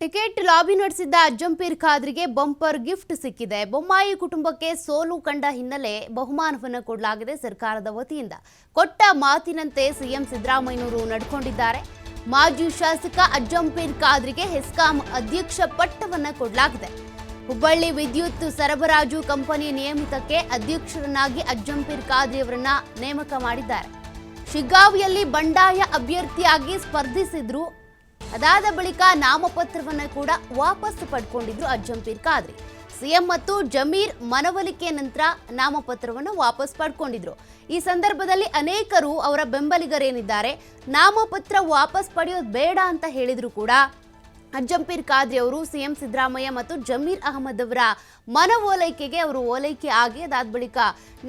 Ticket lobby ನಡೆಸಿದ್ದ Ajjampeer ಖಾದ್ರಿಗೆ bumper gift ಸಿಕ್ಕಿದೆ. ಬೊಮ್ಮಾಯಿ ಕುಟುಂಬಕ್ಕೆ ಸೋಲು ಕಂಡ ಹಿನ್ನೆಲೆ ಬಹುಮಾನವನ್ನು ಕೊಡಲಾಗಿದೆ ಸರ್ಕಾರದ ವತಿಯಿಂದ. ಕೊಟ್ಟ ಮಾತಿನಂತೆ ಸಿಎಂ ಸಿದ್ದರಾಮಯ್ಯನವರು ನಡ್ಕೊಂಡಿದ್ದಾರೆ. ಮಾಜಿ ಶಾಸಕ ಅಜ್ಜಂಪೀರ್ ಖಾದ್ರಿಗೆ ಹೆಸ್ಕಾಂ ಅಧ್ಯಕ್ಷ ಪಟ್ಟವನ್ನು ಕೊಡಲಾಗಿದೆ. ಹುಬ್ಬಳ್ಳಿ ವಿದ್ಯುತ್ ಸರಬರಾಜು ಕಂಪನಿ ನಿಯಮಿತಕ್ಕೆ ಅಧ್ಯಕ್ಷರನ್ನಾಗಿ ಅಜ್ಜಂಪೀರ್ ಖಾದ್ರಿ ಅವರನ್ನ ನೇಮಕ ಮಾಡಿದ್ದಾರೆ. ಶಿಗ್ಗಾವಿಯಲ್ಲಿ ಬಂಡಾಯ ಅಭ್ಯರ್ಥಿಯಾಗಿ ಸ್ಪರ್ಧಿಸಿದ್ರು ಅದಾದ ಬಳಿಕ ನಾಮಪತ್ರವನ್ನು ಕೂಡ ವಾಪಸ್ ಪಡ್ಕೊಂಡಿದ್ರು ಅಜ್ಜಂಪೀರ್ ಖಾದ್ರಿ. ಸಿಎಂ ಮತ್ತು ಜಮೀರ್ ಮನವೊಲಿಕೆ ನಂತರ ನಾಮಪತ್ರವನ್ನು ವಾಪಸ್ ಪಡ್ಕೊಂಡಿದ್ರು. ಈ ಸಂದರ್ಭದಲ್ಲಿ ಅನೇಕರು ಅವರ ಬೆಂಬಲಿಗರೇನಿದ್ದಾರೆ, ನಾಮಪತ್ರ ವಾಪಸ್ ಪಡೆಯೋದು ಬೇಡ ಅಂತ ಹೇಳಿದ್ರು ಕೂಡ ಅಜ್ಜಂಪೀರ್ ಖಾದ್ರಿ ಅವರು, ಸಿಎಂ ಸಿದ್ದರಾಮಯ್ಯ ಮತ್ತು ಜಮೀರ್ ಅಹಮದ್ ಅವರ ಮನವೋಲೈಕೆಗೆ ಅವರು ಓಲೈಕೆ ಆಗಿ ಅದಾದ ಬಳಿಕ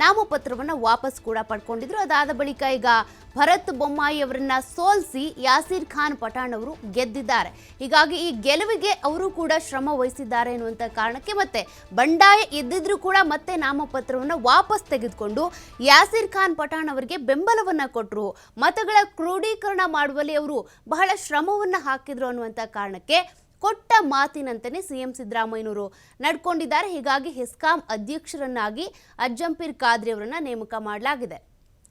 ನಾಮಪತ್ರವನ್ನು ವಾಪಸ್ ಕೂಡ ಪಡ್ಕೊಂಡಿದ್ರು. ಅದಾದ ಬಳಿಕ ಈಗ ಭರತ್ ಬೊಮ್ಮಾಯಿ ಅವರನ್ನ ಸೋಲಿಸಿ ಯಾಸೀರ್ ಖಾನ್ ಪಠಾಣ್ ಅವರು ಗೆದ್ದಿದ್ದಾರೆ. ಹೀಗಾಗಿ ಈ ಗೆಲುವಿಗೆ ಅವರು ಕೂಡ ಶ್ರಮ ವಹಿಸಿದ್ದಾರೆ ಎನ್ನುವಂಥ ಕಾರಣಕ್ಕೆ ಮತ್ತೆ ಬಂಡಾಯ ಎದ್ದಿದ್ರು ಕೂಡ ಮತ್ತೆ ನಾಮಪತ್ರವನ್ನು ವಾಪಸ್ ತೆಗೆದುಕೊಂಡು ಯಾಸೀರ್ ಖಾನ್ ಪಠಾಣ್ ಅವರಿಗೆ ಬೆಂಬಲವನ್ನ ಕೊಟ್ಟರು ಮತಗಳ ಕ್ರೋಢೀಕರಣ ಮಾಡುವಲ್ಲಿ ಅವರು ಬಹಳ ಶ್ರಮವನ್ನು ಹಾಕಿದ್ರು ಅನ್ನುವಂಥ ಕಾರಣಕ್ಕೆ ಕೊಟ್ಟ ಮಾತಿನಂತೆಯೇ ಸಿಎಂ ಸಿದ್ದರಾಮಯ್ಯನವರು ನಡ್ಕೊಂಡಿದ್ದಾರೆ. ಹೀಗಾಗಿ ಹೆಸ್ಕಾಂ ಅಧ್ಯಕ್ಷರನ್ನಾಗಿ ಅಜ್ಜಂಪೀರ್ ಖಾದ್ರಿ ಅವರನ್ನು ನೇಮಕ ಮಾಡಲಾಗಿದೆ.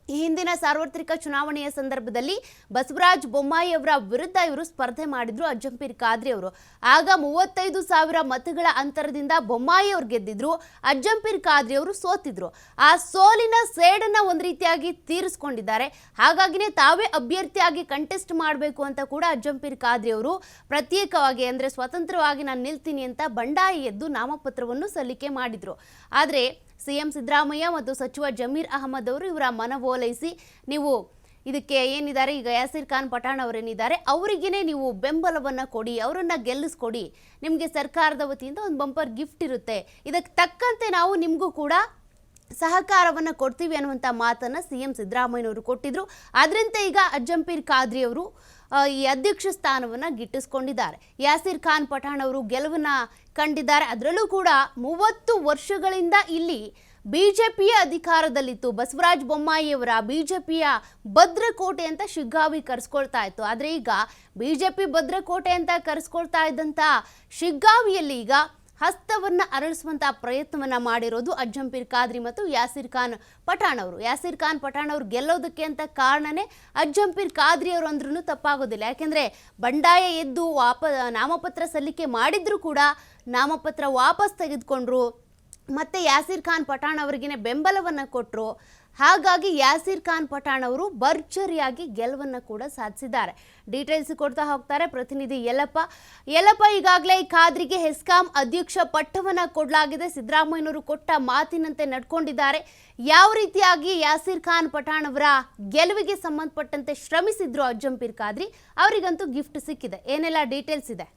ಈ ಹಿಂದಿನ ಸಾರ್ವತ್ರಿಕ ಚುನಾವಣೆಯ ಸಂದರ್ಭದಲ್ಲಿ ಬಸವರಾಜ ಬೊಮ್ಮಾಯಿ ಅವರ ವಿರುದ್ಧ ಇವರು ಸ್ಪರ್ಧೆ ಮಾಡಿದ್ರು, ಅಜ್ಜಂಪೀರ್ ಖಾದ್ರಿ ಅವರು. ಆಗ ಮೂವತ್ತೈದು ಸಾವಿರ ಮತಗಳ ಅಂತರದಿಂದ ಬೊಮ್ಮಾಯಿ ಅವರು ಗೆದ್ದಿದ್ರು, ಅಜ್ಜಂಪೀರ್ ಖಾದ್ರಿ ಅವರು ಸೋತಿದ್ರು. ಆ ಸೋಲಿನ ಸೇಡನ್ನ ಒಂದು ರೀತಿಯಾಗಿ ತೀರಿಸ್ಕೊಂಡಿದ್ದಾರೆ. ಹಾಗಾಗಿನೇ ತಾವೇ ಅಭ್ಯರ್ಥಿಯಾಗಿ ಕಂಟೆಸ್ಟ್ ಮಾಡಬೇಕು ಅಂತ ಕೂಡ ಅಜ್ಜಂಪೀರ್ ಖಾದ್ರಿ ಅವರು ಪ್ರತ್ಯೇಕವಾಗಿ ಅಂದರೆ ಸ್ವತಂತ್ರವಾಗಿ ನಾನು ನಿಲ್ತೀನಿ ಅಂತ ಬಂಡಾಯ ಎದ್ದು ನಾಮಪತ್ರವನ್ನು ಸಲ್ಲಿಕೆ ಮಾಡಿದ್ರು. ಆದರೆ ಸಿಎಂ ಸಿದ್ದರಾಮಯ್ಯ ಮತ್ತು ಸಚಿವ ಜಮೀರ್ ಅಹಮದ್ ಅವರು ಇವರ ಮನವೊಲೈಸಿ ನೀವು ಇದಕ್ಕೆ ಏನಿದ್ದಾರೆ, ಈಗ ಯಾಸಿರ್ ಖಾನ್ ಪಠಾಣ್ ಅವರೇನಿದ್ದಾರೆ, ಅವರಿಗೇನೆ ನೀವು ಬೆಂಬಲವನ್ನು ಕೊಡಿ, ಅವರನ್ನು ಗೆಲ್ಲಿಸ್ಕೊಡಿ. ನಿಮಗೆ ಸರ್ಕಾರದ ವತಿಯಿಂದ ಒಂದು ಬಂಪರ್ ಗಿಫ್ಟ್ ಇರುತ್ತೆ. ಇದಕ್ಕೆ ತಕ್ಕಂತೆ ನಾವು ನಿಮಗೂ ಕೂಡ ಸಹಕಾರವನ್ನು ಕೊಡ್ತೀವಿ ಅನ್ನುವಂಥ ಮಾತನ್ನು ಸಿ ಎಂ ಸಿದ್ದರಾಮಯ್ಯನವರು ಕೊಟ್ಟಿದ್ರು. ಅದರಂತೆ ಈಗ ಅಜ್ಜಂಪೀರ್ ಖಾದ್ರಿ ಅವರು ಈ ಅಧ್ಯಕ್ಷ ಸ್ಥಾನವನ್ನು ಗಿಟ್ಟಿಸ್ಕೊಂಡಿದ್ದಾರೆ. ಯಾಸಿರ್ ಖಾನ್ ಪಠಾಣ್ ಅವರು ಗೆಲುವನ್ನ ಕಂಡಿದ್ದಾರೆ. ಅದರಲ್ಲೂ ಕೂಡ ಮೂವತ್ತು ವರ್ಷಗಳಿಂದ ಇಲ್ಲಿ ಬಿಜೆಪಿಯ ಅಧಿಕಾರದಲ್ಲಿತ್ತು. ಬಸವರಾಜ ಬೊಮ್ಮಾಯಿಯವರ ಬಿಜೆಪಿಯ ಭದ್ರಕೋಟೆ ಅಂತ ಶಿಗ್ಗಾವಿ ಕರೆಸ್ಕೊಳ್ತಾ ಇತ್ತು. ಆದರೆ ಈಗ ಬಿಜೆಪಿ ಭದ್ರಕೋಟೆ ಅಂತ ಕರೆಸ್ಕೊಳ್ತಾ ಇದ್ದಂಥ ಶಿಗ್ಗಾವಿಯಲ್ಲಿ ಈಗ ಹಸ್ತವನ್ನ ಅರಳಿಸುವಂತಹ ಪ್ರಯತ್ನವನ್ನ ಮಾಡಿರೋದು ಅಜ್ಜಂಪೀರ್ ಖಾದ್ರಿ ಮತ್ತು ಯಾಸಿರ್ ಖಾನ್ ಪಠಾಣ್ ಅವರು. ಯಾಸಿರ್ ಖಾನ್ ಪಠಾಣ್ ಅವರು ಗೆಲ್ಲೋದಕ್ಕೆ ಅಂತ ಕಾರಣನೇ ಅಜ್ಜಂಪೀರ್ ಖಾದ್ರಿ ಅವರು ಅಂದ್ರೂ ತಪ್ಪಾಗೋದಿಲ್ಲ. ಯಾಕೆಂದ್ರೆ ಬಂಡಾಯ ಎದ್ದು ವಾಪ, ನಾಮಪತ್ರ ಸಲ್ಲಿಕೆ ಮಾಡಿದ್ರು ಕೂಡ ನಾಮಪತ್ರ ವಾಪಸ್ ತೆಗೆದುಕೊಂಡ್ರು, ಮತ್ತೆ ಯಾಸಿರ್ ಖಾನ್ ಪಠಾಣ್ ಅವರಿಗೇನೆ ಬೆಂಬಲವನ್ನು ಕೊಟ್ಟರು ಹಾಗಾಗಿ ಯಾಸಿರ್ ಖಾನ್ ಪಠಾಣ್ ಅವರು ಭರ್ಜರಿಯಾಗಿ ಗೆಲುವನ್ನು ಕೂಡ ಸಾಧಿಸಿದ್ದಾರೆ. ಡೀಟೇಲ್ಸ್ ಕೊಡ್ತಾ ಹೋಗ್ತಾರೆ ಪ್ರತಿನಿಧಿ ಯಲಪ್ಪ ಯಲಪ್ಪ ಈಗಾಗಲೇ ಖಾದ್ರಿಗೆ ಹೆಸ್ಕಾಂ ಅಧ್ಯಕ್ಷ ಪಟ್ಟವನ್ನು ಕೊಡಲಾಗಿದೆ. ಸಿದ್ದರಾಮಯ್ಯನವರು ಕೊಟ್ಟ ಮಾತಿನಂತೆ ನಡ್ಕೊಂಡಿದ್ದಾರೆ. ಯಾವ ರೀತಿಯಾಗಿ ಯಾಸಿರ್ ಖಾನ್ ಪಠಾಣ್ ಅವರ ಗೆಲುವಿಗೆ ಸಂಬಂಧಪಟ್ಟಂತೆ ಶ್ರಮಿಸಿದ್ರು ಅಜ್ಜಂಪೀರ್ ಖಾದ್ರಿ? ಅವರಿಗಂತೂ ಗಿಫ್ಟ್ ಸಿಕ್ಕಿದೆ. ಏನೆಲ್ಲ ಡೀಟೇಲ್ಸ್ ಇದೆ?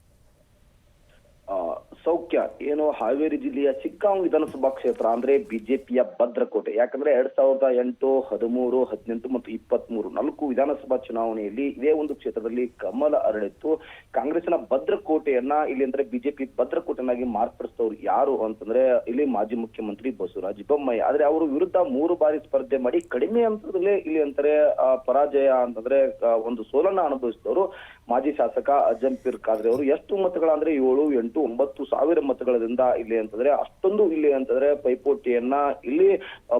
ಸೌಖ್ಯ. ಏನು ಹಾವೇರಿ ಜಿಲ್ಲೆಯ ಚಿಕ್ಕಾಂಗ್ ವಿಧಾನಸಭಾ ಕ್ಷೇತ್ರ ಅಂದ್ರೆ ಬಿಜೆಪಿಯ ಭದ್ರಕೋಟೆ. ಯಾಕಂದ್ರೆ ಎರಡ್ ಸಾವಿರದ ಎಂಟು, ಹದಿಮೂರು, ಹದಿನೆಂಟು ಮತ್ತು ಇಪ್ಪತ್ತ್ ಮೂರು ನಾಲ್ಕು ವಿಧಾನಸಭಾ ಚುನಾವಣೆಯಲ್ಲಿ ಇದೇ ಒಂದು ಕ್ಷೇತ್ರದಲ್ಲಿ ಕಮಲ ಅರಳಿತ್ತು. ಕಾಂಗ್ರೆಸ್ನ ಭದ್ರಕೋಟೆಯನ್ನ ಇಲ್ಲಿ ಅಂದ್ರೆ ಬಿಜೆಪಿ ಭದ್ರಕೋಟೆನಾಗಿ ಮಾರ್ಪಡಿಸಿದವರು ಯಾರು ಅಂತಂದ್ರೆ ಇಲ್ಲಿ ಮಾಜಿ ಮುಖ್ಯಮಂತ್ರಿ ಬಸವರಾಜ ಬೊಮ್ಮಾಯಿ. ಆದ್ರೆ ಅವರು ವಿರುದ್ಧ ಮೂರು ಬಾರಿ ಸ್ಪರ್ಧೆ ಮಾಡಿ ಕಡಿಮೆ ಅಂತರದಲ್ಲೇ ಇಲ್ಲಿ ಅಂತಾರೆ ಪರಾಜಯ ಅಂತಂದ್ರೆ ಒಂದು ಸೋಲನ್ನ ಅನುಭವಿಸಿದವರು. ಮಾಜಿ ಶಾಸಕ ಅಜ್ಜಂಪೀರ್ ಖಾದ್ರಿ ಅವರು ಎಷ್ಟು ಮತಗಳ ಅಂದ್ರೆ ಏಳು, ಎಂಟು, ಒಂಬತ್ತು ಸಾವಿರ ಮತಗಳಿಂದ ಇಲ್ಲಿ ಅಂತಂದ್ರೆ ಅಷ್ಟೊಂದು ಇಲ್ಲಿ ಅಂತಂದ್ರೆ ಪೈಪೋಟಿಯನ್ನ ಇಲ್ಲಿ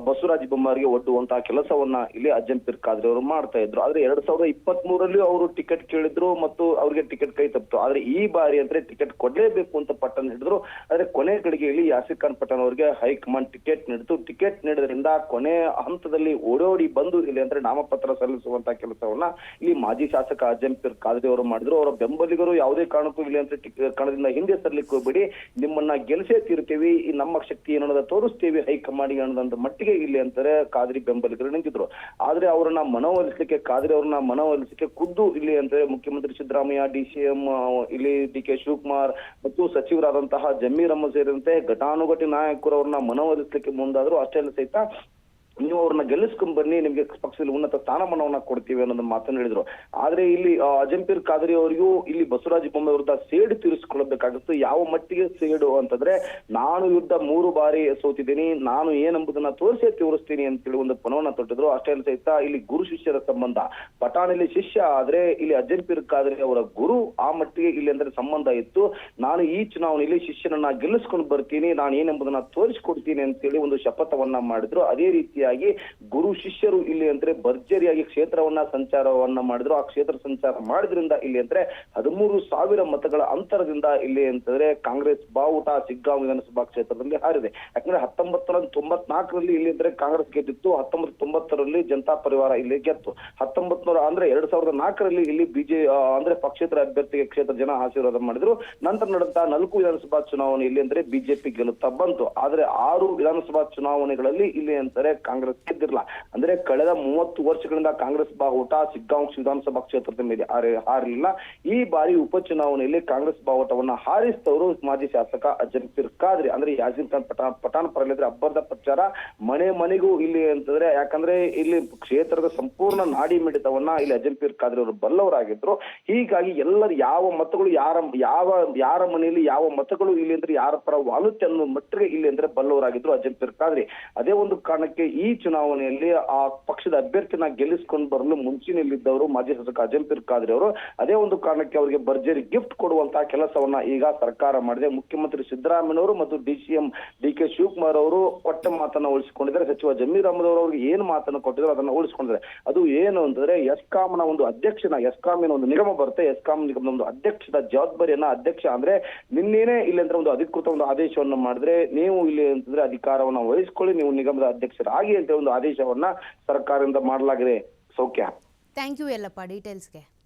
ಬಸವರಾಜ ಬೊಮ್ಮಾರಿಗೆ ಒಡ್ಡುವಂತಹ ಕೆಲಸವನ್ನ ಇಲ್ಲಿ ಅಜ್ಜಂಪೀರ್ ಖಾದ್ರಿ ಅವರು ಮಾಡ್ತಾ ಇದ್ರು. ಆದ್ರೆ ಎರಡ್ ಸಾವಿರದ ಇಪ್ಪತ್ತ್ ಮೂರಲ್ಲಿ ಅವರು ಟಿಕೆಟ್ ಕೇಳಿದ್ರು ಮತ್ತು ಅವರಿಗೆ ಟಿಕೆಟ್ ಕೈ ತಪ್ಪಿತು. ಆದ್ರೆ ಈ ಬಾರಿ ಅಂದ್ರೆ ಟಿಕೆಟ್ ಕೊಡಲೇಬೇಕು ಅಂತ ಪಟ್ಟಣ ಹಿಡಿದ್ರು. ಆದ್ರೆ ಕೊನೆ ಗಳಿಗೆಯಲ್ಲಿ ಯಾಸಿರ್ ಖಾನ್ ಪಟ್ಟಣ ಅವರಿಗೆ ಹೈಕಮಾಂಡ್ ಟಿಕೆಟ್ ನೀಡಿತು. ಟಿಕೆಟ್ ನೀಡಿದ್ರಿಂದ ಕೊನೆ ಹಂತದಲ್ಲಿ ಓಡೋಡಿ ಬಂದು ಇಲ್ಲಿ ಅಂದ್ರೆ ನಾಮಪತ್ರ ಸಲ್ಲಿಸುವಂತ ಕೆಲಸವನ್ನ ಇಲ್ಲಿ ಮಾಜಿ ಶಾಸಕ ಅಜ್ಜಂಪೀರ್ ಖಾದ್ರಿ ಅವರು ಮಾಡಿದ್ರು, ಅವರ ಬೆಂಬಲಿಗರು ಯಾವುದೇ ಕಾರಣಕ್ಕೂ ಇಲ್ಲ ಅಂತ ಕಣದಿಂದ ಹಿಂದೆ ಸರಲಿಕ್ಕೆ ಹೋಗ್ಬೇಡಿ. ನಿಮ್ಮನ್ನ ಗೆಲ್ಸೇ ತೀರ್ತೀವಿ ಈ ನಮ್ಮ ಶಕ್ತಿ ಏನದ ತೋರಿಸ್ತೀವಿ. ಹೈಕಮಾಂಡ್ಗೆ ಅನ್ನೋದಂತ ಮಟ್ಟಿಗೆ ಇಲ್ಲಿ ಅಂತಾರೆ ಕಾದ್ರಿ ಬೆಂಬಲಿಗರು ನಿಂತಿದ್ರು ಆದ್ರೆ ಅವರನ್ನ ಮನವೊಲಿಸಲಿಕ್ಕೆ, ಕಾದ್ರಿ ಅವ್ರನ್ನ ಮನವೊಲಿಸಲಿಕ್ಕೆ ಖುದ್ದು ಇಲ್ಲಿ ಅಂತಾರೆ ಮುಖ್ಯಮಂತ್ರಿ ಸಿದ್ದರಾಮಯ್ಯ, ಡಿ ಸಿ ಎಂ ಇಲ್ಲಿ ಡಿ ಕೆ ಶಿವಕುಮಾರ್ ಮತ್ತು ಸಚಿವರಾದಂತಹ ಜಮೀರ್ ಅಹಮದ್ ಸೇರಿದಂತೆ ಘಟಾನುಘಟಿ ನಾಯಕರು ಅವ್ರನ್ನ ಮನವೊಲಿಸಲಿಕ್ಕೆ ಮುಂದಾದ್ರು. ಅಷ್ಟೇ ಸಹಿತ ನೀವು ಅವ್ರನ್ನ ಗೆಲ್ಲಿಸ್ಕೊಂಡ್ ಬನ್ನಿ, ನಿಮ್ಗೆ ಪಕ್ಷದಲ್ಲಿ ಉನ್ನತ ಸ್ಥಾನಮಾನವನ್ನ ಕೊಡ್ತೀವಿ ಅನ್ನೋದನ್ನ ಮಾತನ್ನು ಹೇಳಿದ್ರು. ಆದ್ರೆ ಇಲ್ಲಿ ಅಜಂಪೀರ್ ಖಾದ್ರಿ ಅವರಿಗೂ ಇಲ್ಲಿ ಬಸವರಾಜ ಬೊಮ್ಮೆ ವಿರುದ್ಧ ಸೇಡು ತೀರಿಸಿಕೊಳ್ಳಬೇಕಾಗುತ್ತೆ ಯಾವ ಮಟ್ಟಿಗೆ ಸೇಡು ಅಂತಂದ್ರೆ, ನಾನು ಯುದ್ಧ ಮೂರು ಬಾರಿ ಸೋತಿದ್ದೀನಿ, ನಾನು ಏನಂಬುದನ್ನ ತೋರಿಸಿ ತೋರಿಸ್ತೀನಿ ಅಂತೇಳಿ ಒಂದು ಪಣವನ್ನ ತೊಟ್ಟಿದ್ರು. ಅಷ್ಟೇ ಸಹಿತ ಇಲ್ಲಿ ಗುರು ಶಿಷ್ಯರ ಸಂಬಂಧ. ಪಠಾಣಿಲಿ ಶಿಷ್ಯ ಆದ್ರೆ ಇಲ್ಲಿ ಅಜಂಪೀರ್ ಖಾದ್ರಿ ಅವರ ಗುರು ಆ ಮಟ್ಟಿಗೆ ಇಲ್ಲಿ ಅಂದ್ರೆ ಸಂಬಂಧ ಇತ್ತು. ನಾನು ಈ ಚುನಾವಣೆಯಲ್ಲಿ ಶಿಷ್ಯನನ್ನ ಗೆಲ್ಲಿಸ್ಕೊಂಡು ಬರ್ತೀನಿ, ನಾನು ಏನೆಂಬುದನ್ನ ತೋರಿಸ್ಕೊಡ್ತೀನಿ ಅಂತೇಳಿ ಒಂದು ಶಪಥವನ್ನ ಮಾಡಿದ್ರು. ಅದೇ ರೀತಿಯಾಗಿ ಗುರು ಶಿಷ್ಯರು ಇಲ್ಲಿ ಅಂದ್ರೆ ಭರ್ಜರಿಯಾಗಿ ಕ್ಷೇತ್ರವನ್ನ ಸಂಚಾರವನ್ನ ಮಾಡಿದ್ರು. ಆ ಕ್ಷೇತ್ರ ಸಂಚಾರ ಮಾಡಿದ್ರಿಂದ ಇಲ್ಲಿ ಅಂದ್ರೆ ಹದಿಮೂರು ಸಾವಿರ ಮತಗಳ ಅಂತರದಿಂದ ಇಲ್ಲಿ ಅಂತಂದ್ರೆ ಕಾಂಗ್ರೆಸ್ ಬಾವುಟ ಸಿಗ್ಗಾಂ ವಿಧಾನಸಭಾ ಕ್ಷೇತ್ರದಲ್ಲಿ ಹಾರಿದೆ. ಯಾಕಂದ್ರೆ ಹತ್ತೊಂಬತ್ತರ ತೊಂಬತ್ನಾಲ್ಕರಲ್ಲಿ ಇಲ್ಲಿ ಅಂದ್ರೆ ಕಾಂಗ್ರೆಸ್ ಗೆದ್ದಿತ್ತು. ಹತ್ತೊಂಬತ್ತು ತೊಂಬತ್ತರಲ್ಲಿ ಜನತಾ ಪರಿವಾರ ಇಲ್ಲಿ ಗೆತ್ತು. ಹತ್ತೊಂಬತ್ನೂರ ಅಂದ್ರೆ ಎರಡ್ ಸಾವಿರದ ನಾಲ್ಕರಲ್ಲಿ ಇಲ್ಲಿ ಬಿಜೆ ಅಂದ್ರೆ ಪಕ್ಷೇತರ ಅಭ್ಯರ್ಥಿಗೆ ಕ್ಷೇತ್ರ ಜನ ಆಶೀರ್ವಾದ ಮಾಡಿದ್ರು. ನಂತರ ನಡೆದ ನಾಲ್ಕು ವಿಧಾನಸಭಾ ಚುನಾವಣೆ ಇಲ್ಲಿ ಅಂದ್ರೆ ಬಿಜೆಪಿ ಗೆಲ್ಲುತ್ತಾ ಬಂತು. ಆದ್ರೆ ಆರು ವಿಧಾನಸಭಾ ಚುನಾವಣೆಗಳಲ್ಲಿ ಇಲ್ಲಿ ಅಂತಾರೆ ಕಾಂಗ್ರೆಸ್ ಗೆದ್ದಿರಲ್ಲ ಅಂದ್ರೆ ಕಳೆದ ಮೂವತ್ತು ವರ್ಷಗಳಿಂದ ಕಾಂಗ್ರೆಸ್ ಬಾವುಟ ಸಿಗ್ಗಾಂವ್ ವಿಧಾನಸಭಾ ಕ್ಷೇತ್ರದ ಮೇಲೆ ಹಾರಿ- ಹಾರಲಿಲ್ಲ. ಈ ಬಾರಿ ಉಪಚುನಾವಣೆಯಲ್ಲಿ ಕಾಂಗ್ರೆಸ್ ಬಾವುಟವನ್ನ ಹಾರಿಸಿದವರು ಮಾಜಿ ಶಾಸಕ ಅಜಂಪೀರ್ ಖಾದ್ರಿ. ಅಂದ್ರೆ ಯಾಸಿನ್ ಖಾನ್ ಪಠಾಣ್ ಪಠಾಣ್ ಪರಲಿದ್ರೆ ಅಬ್ಬರದ ಪ್ರಚಾರ ಮನೆ ಮನೆಗೂ ಇಲ್ಲಿ ಅಂತಂದ್ರೆ, ಯಾಕಂದ್ರೆ ಇಲ್ಲಿ ಕ್ಷೇತ್ರದ ಸಂಪೂರ್ಣ ನಾಡಿ ಮಿಡಿತವನ್ನ ಇಲ್ಲಿ ಪೀರ್ ಖಾದ್ರಿ ಅವರು ಬಲ್ಲವರಾಗಿದ್ರು. ಹೀಗಾಗಿ ಎಲ್ಲರ ಯಾವ ಮತಗಳು ಯಾರ, ಯಾವ, ಯಾರ ಮನೆಯಲ್ಲಿ ಯಾವ ಮತಗಳು ಇಲ್ಲಿ ಅಂದ್ರೆ ಯಾರ ಪರ ವಾಲುತ್ತೆ ಅನ್ನೋ ಮಟ್ಟಿಗೆ ಇಲ್ಲಿ ಅಂದ್ರೆ ಬಲ್ಲವರಾಗಿದ್ರು ಪೀರ್ ಖಾದ್ರಿ. ಅದೇ ಒಂದು ಕಾರಣಕ್ಕೆ ಚುನಾವಣೆಯಲ್ಲಿ ಆ ಪಕ್ಷದ ಅಭ್ಯರ್ಥಿನ ಗೆಲ್ಲಿಸ್ಕೊಂಡು ಬರಲು ಮುಂಚಿನಲ್ಲಿದ್ದವರು ಮಾಜಿ ಶಾಸಕ ಅಜಂಪೀರ್ ಖಾದ್ರಿ ಅವರು. ಅದೇ ಒಂದು ಕಾರಣಕ್ಕೆ ಅವರಿಗೆ ಭರ್ಜರಿ ಗಿಫ್ಟ್ ಕೊಡುವಂತಹ ಕೆಲಸವನ್ನ ಈಗ ಸರ್ಕಾರ ಮಾಡಿದೆ. ಮುಖ್ಯಮಂತ್ರಿ ಸಿದ್ದರಾಮಯ್ಯನವರು ಮತ್ತು D C M D K Shivakumar ಅವರು ಕೊಟ್ಟ ಮಾತನ್ನ ಉಳಿಸಿಕೊಂಡಿದ್ದಾರೆ. ಸಚಿವ ಜಮೀರ್ ಅಹಮದ್ ಅವರು ಅವ್ರಿಗೆ ಏನು ಮಾತನ್ನ ಕೊಟ್ಟಿದ್ರು ಅದನ್ನ ಉಳಿಸಿಕೊಂಡಿದ್ದಾರೆ. ಅದು ಏನು ಅಂತಂದ್ರೆ ಎಸ್ಕಾಂನ ಒಂದು ಅಧ್ಯಕ್ಷನ ಎಸ್ಕಾಮಿನ ಒಂದು ನಿಗಮ ಬರುತ್ತೆ. ಎಸ್ಕಾಂ ನಿಗಮದ ಒಂದು ಅಧ್ಯಕ್ಷದ ಜವಾಬ್ದಾರಿಯನ್ನ ಅಧ್ಯಕ್ಷ ಅಂದ್ರೆ ನಿನ್ನೇನೆ ಇಲ್ಲಿ ಅಂದ್ರೆ ಒಂದು ಅಧಿಕೃತ ಒಂದು ಆದೇಶವನ್ನು ಮಾಡಿದ್ರೆ ನೀವು ಇಲ್ಲಿ ಅಂತಂದ್ರೆ ಅಧಿಕಾರವನ್ನ ವಹಿಸ್ಕೊಳ್ಳಿ. ನೀವು ನಿಗಮದ ಅಧ್ಯಕ್ಷರಾಗಿ ಅಂತ ಒಂದು ಆದೇಶವನ್ನ ಸರ್ಕಾರದಿಂದ ಮಾಡಲಾಗಿದೆ. ಸೌಖ್ಯ. Thank you Yellappa ಡೀಟೇಲ್ಸ್ಗೆ